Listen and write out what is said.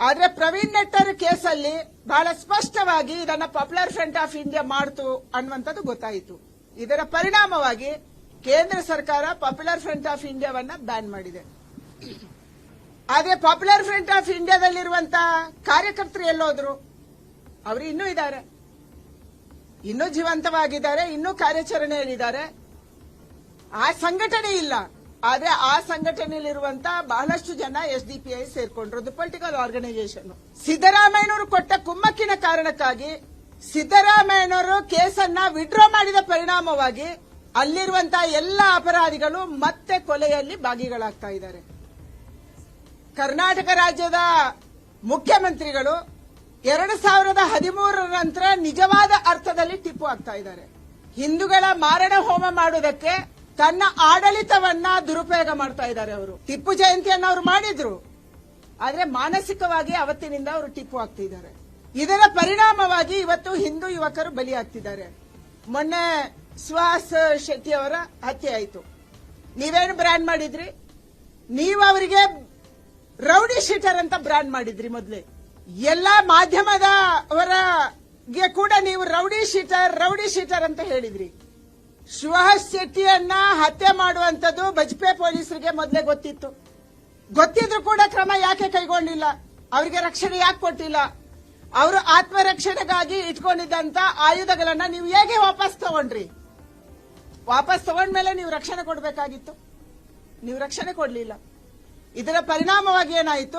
ಆದ್ರೆ ಪ್ರವೀಣ್ ನೆಟ್ಟರ್ ಕೇಸಲ್ಲಿ ಬಹಳ ಸ್ಪಷ್ಟವಾಗಿ ಇದನ್ನ ಪಾಪ್ಯುಲರ್ ಫ್ರಂಟ್ ಆಫ್ ಇಂಡಿಯಾ ಮಾಡ್ತು ಅನ್ನುವಂಥದ್ದು ಗೊತ್ತಾಯಿತು. ಇದರ ಪರಿಣಾಮವಾಗಿ ಕೇಂದ್ರ ಸರ್ಕಾರ ಪಾಪ್ಯುಲರ್ ಫ್ರಂಟ್ ಆಫ್ ಇಂಡಿಯಾವನ್ನ ಬ್ಯಾನ್ ಮಾಡಿದೆ. ಆದ್ರೆ ಪಾಪ್ಯುಲರ್ ಫ್ರಂಟ್ ಆಫ್ ಇಂಡಿಯಾದಲ್ಲಿರುವಂತಹ ಕಾರ್ಯಕರ್ತರು ಎಲ್ಲೋದ್ರು? ಅವರು ಇನ್ನೂ ಇದ್ದಾರೆ. ಇನ್ನೂ ಜೀವಂತವಾಗಿದ್ದಾರೆ, ಇನ್ನೂ ಕಾರ್ಯಾಚರಣೆಯಲ್ಲಿದ್ದಾರೆ. ಆ ಸಂಘಟನೆ ಇಲ್ಲ. ಆದ್ರೆ ಆ ಸಂಘಟನೆಯಲ್ಲಿರುವಂತ ಬಹಳಷ್ಟು ಜನ ಎಸ್ ಡಿ ಪಿ ಐ ಸೇರ್ಕೊಂಡ್ರು. ಅದು ಪೊಲಿಟಿಕಲ್ ಆರ್ಗನೈಸೇಷನ್ ಸಿದ್ದರಾಮಯ್ಯನವರು ಕೊಟ್ಟ ಕುಮ್ಮಕ್ಕಿನ ಕಾರಣಕ್ಕಾಗಿ ಸಿದ್ದರಾಮಯ್ಯನವರು ಕೇಸನ್ನ ವಿಡ್ರಾ ಮಾಡಿದ ಪರಿಣಾಮವಾಗಿ ಅಲ್ಲಿರುವಂತ ಎಲ್ಲ ಅಪರಾಧಿಗಳು ಮತ್ತೆ ಕೊಲೆಯಲ್ಲಿ ಭಾಗಿಗಳಾಗ್ತಾ ಇದ್ದಾರೆ. ಕರ್ನಾಟಕ ರಾಜ್ಯದ ಮುಖ್ಯಮಂತ್ರಿಗಳು ಎರಡು ಸಾವಿರದ ಹದಿಮೂರರ ನಂತರ ನಿಜವಾದ ಅರ್ಥದಲ್ಲಿ ಟಿಪ್ಪು ಆಗ್ತಾ ಇದ್ದಾರೆ. ಹಿಂದೂಗಳ ಮಾರಣ ಹೋಮ ಮಾಡುವುದಕ್ಕೆ ತನ್ನ ಆಡಳಿತವನ್ನ ದುರುಪಯೋಗ ಮಾಡ್ತಾ ಇದ್ದಾರೆ ಅವರು. ಟಿಪ್ಪು ಜಯಂತಿಯನ್ನು ಅವರು ಮಾಡಿದ್ರು. ಆದ್ರೆ ಮಾನಸಿಕವಾಗಿ ಅವತ್ತಿನಿಂದ ಅವರು ಟಿಪ್ಪು ಆಗ್ತಿದ್ದಾರೆ. ಇದರ ಪರಿಣಾಮವಾಗಿ ಇವತ್ತು ಹಿಂದೂ ಯುವಕರು ಬಲಿಯಾಗ್ತಿದ್ದಾರೆ ಮೊನ್ನೆ ಸುಹಾಸ್ ಶೆಟ್ಟಿ ಅವರ ಹತ್ಯೆ ಆಯಿತು. ನೀವೇನು ಬ್ರ್ಯಾಂಡ್ ಮಾಡಿದ್ರಿ? ನೀವು ಅವರಿಗೆ ರೌಡಿ ಶೀಟರ್ ಅಂತ ಬ್ರ್ಯಾಂಡ್ ಮಾಡಿದ್ರಿ ಮೊದಲೇ. ಎಲ್ಲಾ ಮಾಧ್ಯಮದ ಅವರಿಗೆ ಕೂಡ ನೀವು ರೌಡಿ ಶೀಟರ್ ರೌಡಿ ಶೀಟರ್ ಅಂತ ಹೇಳಿದ್ರಿ. ಸುಹಾಸ್ ಶೆಟ್ಟಿಯನ್ನ ಹತ್ಯೆ ಮಾಡುವಂತದ್ದು ಬಜ್ಪೆ ಪೊಲೀಸರಿಗೆ ಮೊದಲೇ ಗೊತ್ತಿತ್ತು. ಗೊತ್ತಿದ್ರು ಕೂಡ ಕ್ರಮ ಯಾಕೆ ಕೈಗೊಂಡಿಲ್ಲ? ಅವರಿಗೆ ರಕ್ಷಣೆ ಯಾಕೆ ಕೊಟ್ಟಿಲ್ಲ? ಅವರು ಆತ್ಮರಕ್ಷಣೆಗಾಗಿ ಇಟ್ಕೊಂಡಿದ್ದಂತ ಆಯುಧಗಳನ್ನ ನೀವು ಹೇಗೆ ವಾಪಸ್ ತಗೊಂಡ್ರಿ? ವಾಪಸ್ ತಗೊಂಡ್ಮೇಲೆ ನೀವು ರಕ್ಷಣೆ ಕೊಡಬೇಕಾಗಿತ್ತು. ನೀವು ರಕ್ಷಣೆ ಕೊಡಲಿಲ್ಲ. ಇದರ ಪರಿಣಾಮವಾಗಿ ಏನಾಯಿತು?